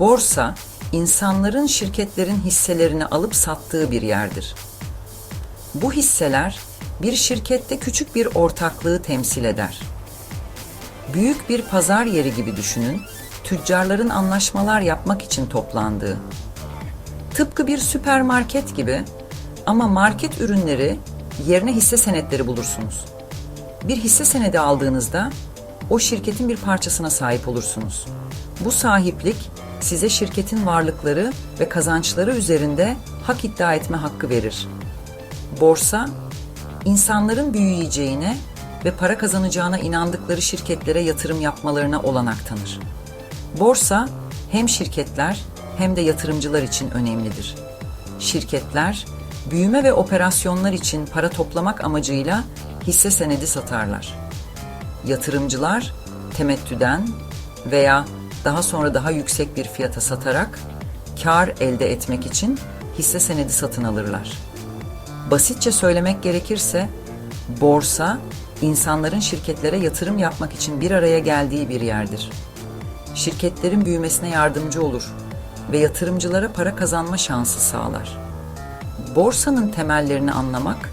Borsa, insanların şirketlerin hisselerini alıp sattığı bir yerdir. Bu hisseler bir şirkette küçük bir ortaklığı temsil eder. Büyük bir pazar yeri gibi düşünün, tüccarların anlaşmalar yapmak için toplandığı. Tıpkı bir süpermarket gibi ama market ürünleri yerine hisse senetleri bulursunuz. Bir hisse senedi aldığınızda o şirketin bir parçasına sahip olursunuz. Bu sahiplik size şirketin varlıkları ve kazançları üzerinde hak iddia etme hakkı verir. Borsa, insanların büyüyeceğine ve para kazanacağına inandıkları şirketlere yatırım yapmalarına olanak tanır. Borsa hem şirketler hem de yatırımcılar için önemlidir. Şirketler büyüme ve operasyonlar için para toplamak amacıyla hisse senedi satarlar. Yatırımcılar temettüden veya daha sonra daha yüksek bir fiyata satarak kar elde etmek için hisse senedi satın alırlar. Basitçe söylemek gerekirse borsa insanların şirketlere yatırım yapmak için bir araya geldiği bir yerdir. Şirketlerin büyümesine yardımcı olur ve yatırımcılara para kazanma şansı sağlar. Borsanın temellerini anlamak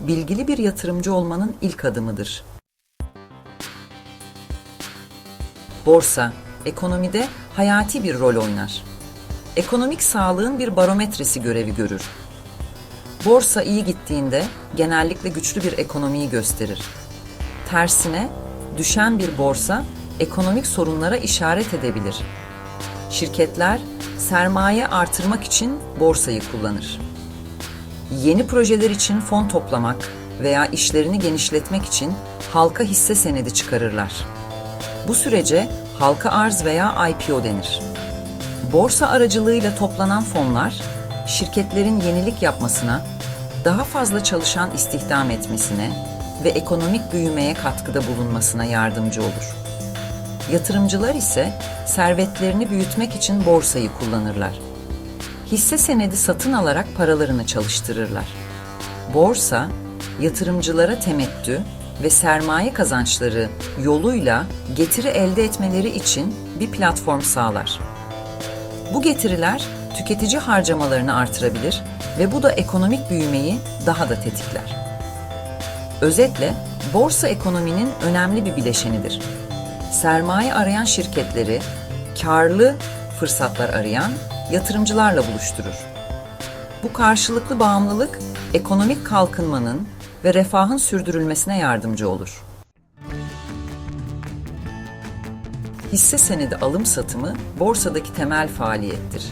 bilgili bir yatırımcı olmanın ilk adımıdır. Borsa ekonomide hayati bir rol oynar. Ekonomik sağlığın bir barometresi görevi görür. Borsa iyi gittiğinde genellikle güçlü bir ekonomiyi gösterir. Tersine düşen bir borsa ekonomik sorunlara işaret edebilir. Şirketler sermaye artırmak için borsayı kullanır. Yeni projeler için fon toplamak veya işlerini genişletmek için halka hisse senedi çıkarırlar. Bu sürece halka arz veya IPO denir. Borsa aracılığıyla toplanan fonlar şirketlerin yenilik yapmasına, daha fazla çalışan istihdam etmesine ve ekonomik büyümeye katkıda bulunmasına yardımcı olur. Yatırımcılar ise servetlerini büyütmek için borsayı kullanırlar. Hisse senedi satın alarak paralarını çalıştırırlar. Borsa, yatırımcılara temettü ve sermaye kazançları yoluyla getiri elde etmeleri için bir platform sağlar. Bu getiriler tüketici harcamalarını artırabilir ve bu da ekonomik büyümeyi daha da tetikler. Özetle borsa ekonominin önemli bir bileşenidir. Sermaye arayan şirketleri karlı fırsatlar arayan yatırımcılarla buluşturur. Bu karşılıklı bağımlılık ekonomik kalkınmanın ve refahın sürdürülmesine yardımcı olur. Hisse senedi alım satımı borsadaki temel faaliyettir.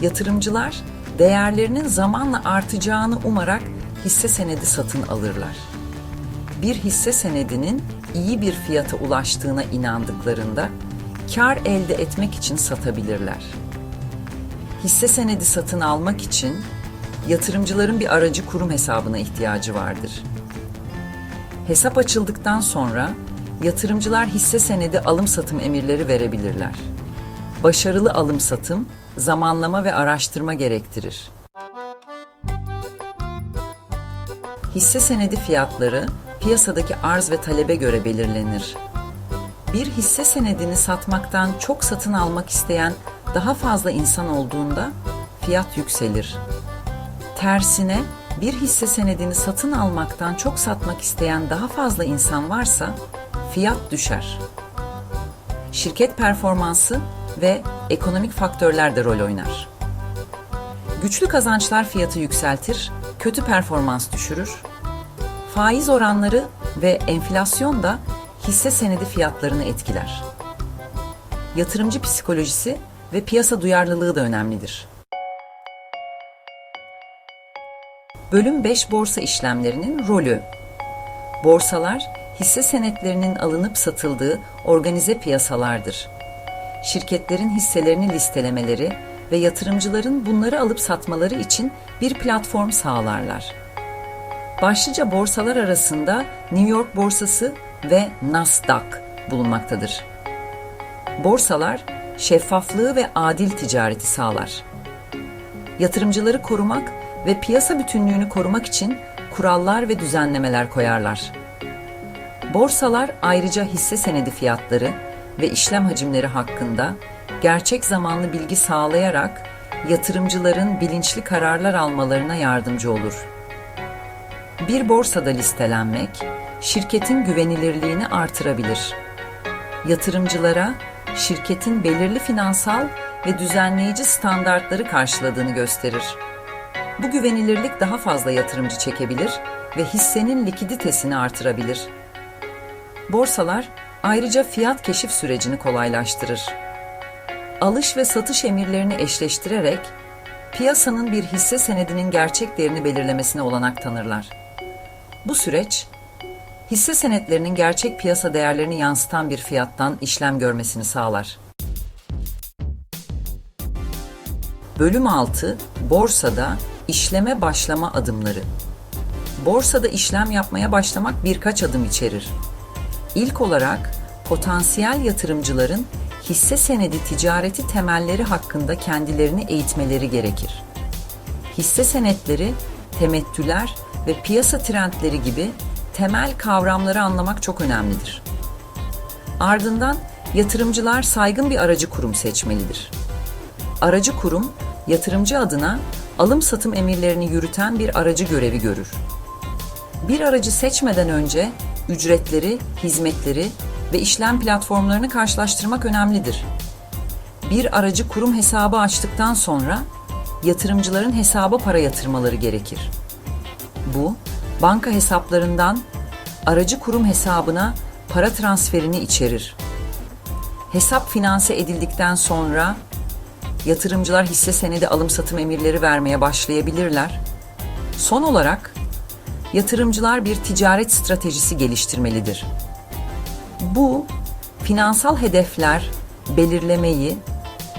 Yatırımcılar değerlerinin zamanla artacağını umarak hisse senedi satın alırlar. Bir hisse senedinin iyi bir fiyata ulaştığına inandıklarında kar elde etmek için satabilirler. Hisse senedi satın almak için yatırımcıların bir aracı kurum hesabına ihtiyacı vardır. Hesap açıldıktan sonra yatırımcılar hisse senedi alım satım emirleri verebilirler. Başarılı alım satım zamanlama ve araştırma gerektirir. Hisse senedi fiyatları piyasadaki arz ve talebe göre belirlenir. Bir hisse senedini satmaktan çok satın almak isteyen daha fazla insan olduğunda fiyat yükselir. Tersine bir hisse senedini satın almaktan çok satmak isteyen daha fazla insan varsa fiyat düşer. Şirket performansı ve ekonomik faktörler de rol oynar. Güçlü kazançlar fiyatı yükseltir, kötü performans düşürür. Faiz oranları ve enflasyon da hisse senedi fiyatlarını etkiler. Yatırımcı psikolojisi ve piyasa duyarlılığı da önemlidir. Bölüm 5 borsa işlemlerinin rolü. Borsalar hisse senetlerinin alınıp satıldığı organize piyasalardır. Şirketlerin hisselerini listelemeleri ve yatırımcıların bunları alıp satmaları için bir platform sağlarlar. Başlıca borsalar arasında New York borsası ve Nasdaq bulunmaktadır. Borsalar şeffaflığı ve adil ticareti sağlar. Yatırımcıları korumak ve piyasa bütünlüğünü korumak için kurallar ve düzenlemeler koyarlar. Borsalar ayrıca hisse senedi fiyatları ve işlem hacimleri hakkında gerçek zamanlı bilgi sağlayarak yatırımcıların bilinçli kararlar almalarına yardımcı olur. Bir borsada listelenmek şirketin güvenilirliğini artırabilir. Yatırımcılara şirketin belirli finansal ve düzenleyici standartları karşıladığını gösterir. Bu güvenilirlik daha fazla yatırımcı çekebilir ve hissenin likiditesini artırabilir. Borsalar ayrıca fiyat keşif sürecini kolaylaştırır. Alış ve satış emirlerini eşleştirerek piyasanın bir hisse senedinin gerçek değerini belirlemesine olanak tanırlar. Bu süreç hisse senetlerinin gerçek piyasa değerlerini yansıtan bir fiyattan işlem görmesini sağlar. Bölüm 6 Borsada işleme başlama adımları. Borsada işlem yapmaya başlamak birkaç adım içerir. İlk olarak potansiyel yatırımcıların hisse senedi ticareti temelleri hakkında kendilerini eğitmeleri gerekir. Hisse senetleri, temettüler ve piyasa trendleri gibi temel kavramları anlamak çok önemlidir. Ardından yatırımcılar saygın bir aracı kurum seçmelidir. Aracı kurum, yatırımcı adına alım-satım emirlerini yürüten bir aracı görevi görür. Bir aracı seçmeden önce ücretleri, hizmetleri ve işlem platformlarını karşılaştırmak önemlidir. Bir aracı kurum hesabı açtıktan sonra yatırımcıların hesaba para yatırmaları gerekir. Bu, banka hesaplarından aracı kurum hesabına para transferini içerir. Hesap finanse edildikten sonra yatırımcılar hisse senedi alım satım emirleri vermeye başlayabilirler. Son olarak yatırımcılar bir ticaret stratejisi geliştirmelidir. Bu finansal hedefler belirlemeyi,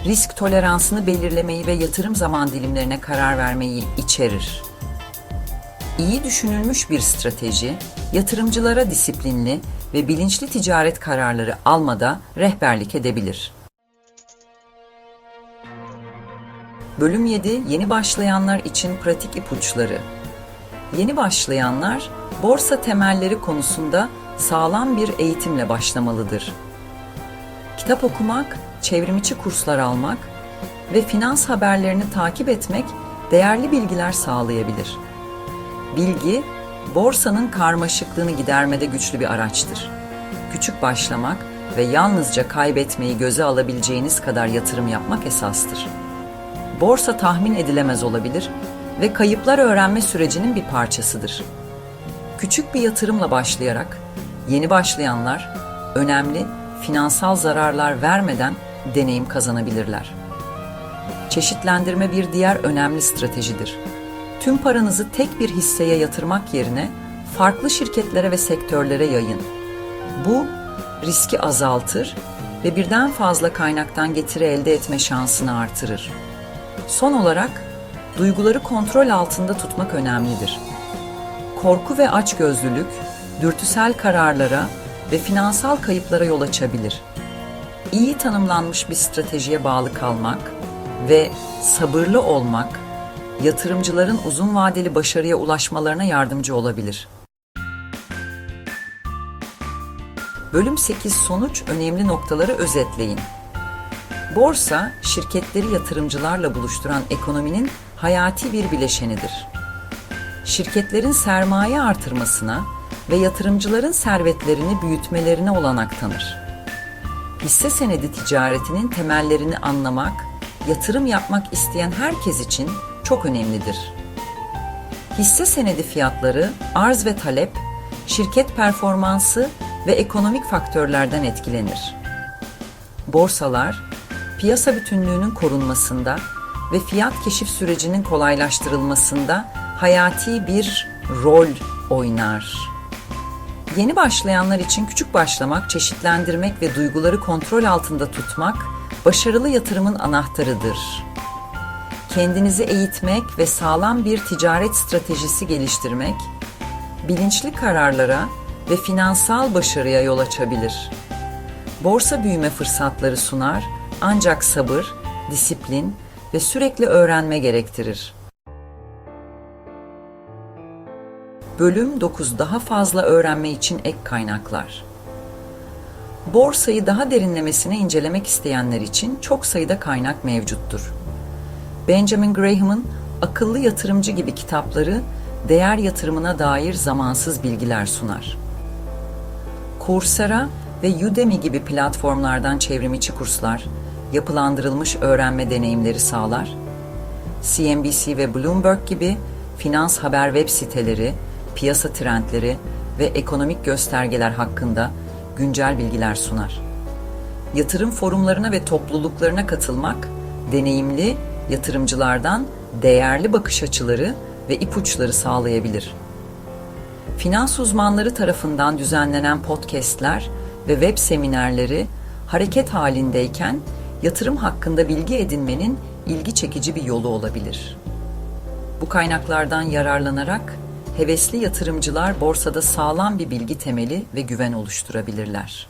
risk toleransını belirlemeyi ve yatırım zaman dilimlerine karar vermeyi içerir. İyi düşünülmüş bir strateji, yatırımcılara disiplinli ve bilinçli ticaret kararları almada rehberlik edebilir. Bölüm 7 Yeni başlayanlar için pratik ipuçları. Yeni başlayanlar borsa temelleri konusunda sağlam bir eğitimle başlamalıdır. Kitap okumak, çevrimiçi kurslar almak ve finans haberlerini takip etmek değerli bilgiler sağlayabilir. Bilgi, borsanın karmaşıklığını gidermede güçlü bir araçtır. Küçük başlamak ve yalnızca kaybetmeyi göze alabileceğiniz kadar yatırım yapmak esastır. Borsa tahmin edilemez olabilir ve kayıplar öğrenme sürecinin bir parçasıdır. Küçük bir yatırımla başlayarak yeni başlayanlar önemli finansal zararlar vermeden deneyim kazanabilirler. Çeşitlendirme bir diğer önemli stratejidir. Tüm paranızı tek bir hisseye yatırmak yerine farklı şirketlere ve sektörlere yayın. Bu riski azaltır ve birden fazla kaynaktan getiri elde etme şansını artırır. Son olarak duyguları kontrol altında tutmak önemlidir. Korku ve açgözlülük dürtüsel kararlara ve finansal kayıplara yol açabilir. İyi tanımlanmış bir stratejiye bağlı kalmak ve sabırlı olmak yatırımcıların uzun vadeli başarıya ulaşmalarına yardımcı olabilir. Bölüm 8 sonuç önemli noktaları özetleyin. Borsa, şirketleri yatırımcılarla buluşturan ekonominin hayati bir bileşenidir. Şirketlerin sermaye artırmasına ve yatırımcıların servetlerini büyütmelerine olanak tanır. Hisse senedi ticaretinin temellerini anlamak, yatırım yapmak isteyen herkes için çok önemlidir. Hisse senedi fiyatları, arz ve talep, şirket performansı ve ekonomik faktörlerden etkilenir. Borsalar, piyasa bütünlüğünün korunmasında ve fiyat keşif sürecinin kolaylaştırılmasında hayati bir rol oynar. Yeni başlayanlar için küçük başlamak, çeşitlendirmek ve duyguları kontrol altında tutmak başarılı yatırımın anahtarıdır. Kendinizi eğitmek ve sağlam bir ticaret stratejisi geliştirmek bilinçli kararlara ve finansal başarıya yol açabilir. Borsa büyüme fırsatları sunar ancak sabır, disiplin ve sürekli öğrenme gerektirir. Bölüm 9 daha fazla öğrenme için ek kaynaklar. Borsayı daha derinlemesine incelemek isteyenler için çok sayıda kaynak mevcuttur. Benjamin Graham'ın Akıllı Yatırımcı gibi kitapları değer yatırımına dair zamansız bilgiler sunar. Coursera ve Udemy gibi platformlardan çevrimiçi kurslar, yapılandırılmış öğrenme deneyimleri sağlar. CNBC ve Bloomberg gibi finans haber web siteleri, piyasa trendleri ve ekonomik göstergeler hakkında güncel bilgiler sunar. Yatırım forumlarına ve topluluklarına katılmak, deneyimli yatırımcılardan değerli bakış açıları ve ipuçları sağlayabilir. Finans uzmanları tarafından düzenlenen podcastler ve web seminerleri hareket halindeyken yatırım hakkında bilgi edinmenin ilgi çekici bir yolu olabilir. Bu kaynaklardan yararlanarak hevesli yatırımcılar borsada sağlam bir bilgi temeli ve güven oluşturabilirler.